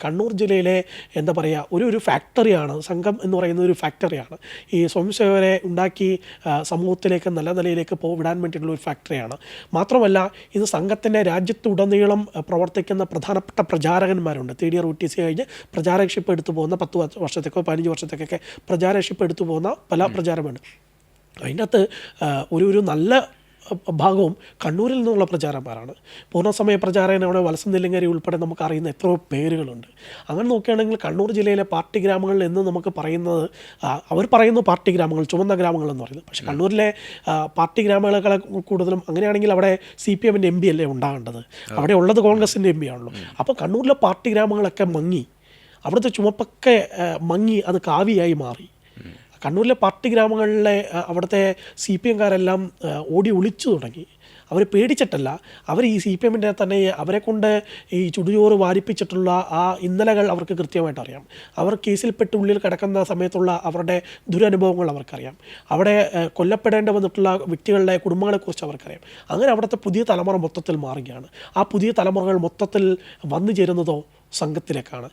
കണ്ണൂർ ജില്ലയിലെ എന്താ പറയുക ഒരു ഒരു ഫാക്ടറിയാണ് സംഘം എന്ന് പറയുന്ന ഒരു ഫാക്ടറിയാണ് ഈ സ്വയംസേവരെ ഉണ്ടാക്കി സമൂഹത്തിലേക്ക് നല്ല നിലയിലേക്ക് പോ വിടാൻ വേണ്ടിയിട്ടുള്ള ഒരു ഫാക്ടറിയാണ് മാത്രമല്ല ഇത് സംഘത്തിന്റെ രാജ്യത്തുടനീളം പ്രവർത്തിക്കുന്ന പ്രധാനപ്പെട്ട പ്രചാരകന്മാരുണ്ട്. Third year O T C കഴിഞ്ഞ് പ്രചാരകഷിപ്പ് എടുത്തു പോകുന്ന പത്ത് വർഷ- വർഷത്തേക്കോ പതിനഞ്ച് വർഷത്തേക്കൊക്കെ പ്രചാരകഷിപ്പ് എടുത്തു പോകുന്ന പല പ്രചാരമുണ്ട് അതിന്റെ അകത്ത് ഒരു ഒരു നല്ല ഭാഗവും കണ്ണൂരിൽ നിന്നുള്ള പ്രചാരന്മാരാണ്. പൂർണസമയ പ്രചാരകൻ അവിടെ വലസം നെല്ലിങ്ങരി ഉൾപ്പെടെ നമുക്കറിയുന്ന എത്രയോ പേരുകളുണ്ട്. അങ്ങനെ നോക്കുകയാണെങ്കിൽ കണ്ണൂർ ജില്ലയിലെ പാർട്ടി ഗ്രാമങ്ങളിൽ എന്ന് നമുക്ക് പറയുന്നത് അവർ പറയുന്നു പാർട്ടി ഗ്രാമങ്ങൾ ചുമന്ന ഗ്രാമങ്ങൾ എന്ന് പറയുന്നത്. പക്ഷേ കണ്ണൂരിലെ പാർട്ടി ഗ്രാമങ്ങളെ കൂടുതലും അങ്ങനെയാണെങ്കിൽ അവിടെ സി പി എമ്മിന്റെ എം പി അല്ലേ ഉണ്ടാകേണ്ടത്? അവിടെ ഉള്ളത് കോൺഗ്രസിന്റെ എം പി ആണല്ലോ. അപ്പോൾ കണ്ണൂരിലെ പാർട്ടി ഗ്രാമങ്ങളൊക്കെ മങ്ങി അവിടുത്തെ ചുമപ്പൊക്കെ മങ്ങി അത് കാവിയായി മാറി. കണ്ണൂരിലെ പാർട്ടി ഗ്രാമങ്ങളിലെ അവിടുത്തെ സി പി എംകാരെല്ലാം ഓടി ഒളിച്ചു തുടങ്ങി. അവർ പേടിച്ചിട്ടല്ല. അവർ ഈ സി പി എമ്മിന്റെ തന്നെ അവരെ കൊണ്ട് ഈ ചുടുചോറ് വാരിപ്പിച്ചിട്ടുള്ള ആ ഇന്നലകൾ അവർക്ക് കൃത്യമായിട്ട് അറിയാം. അവർ കേസിൽപ്പെട്ട് ഉള്ളിൽ കിടക്കുന്ന സമയത്തുള്ള അവരുടെ ദുരനുഭവങ്ങൾ അവർക്കറിയാം. അവിടെ കൊല്ലപ്പെടേണ്ടി വന്നിട്ടുള്ള വ്യക്തികളുടെ കുടുംബങ്ങളെക്കുറിച്ച് അവർക്കറിയാം. അങ്ങനെ അവിടുത്തെ പുതിയ തലമുറ മൊത്തത്തിൽ മാറുകയാണ്. ആ പുതിയ തലമുറകൾ മൊത്തത്തിൽ വന്നു ചേരുന്നതോ സംഘത്തിലേക്കാണ്.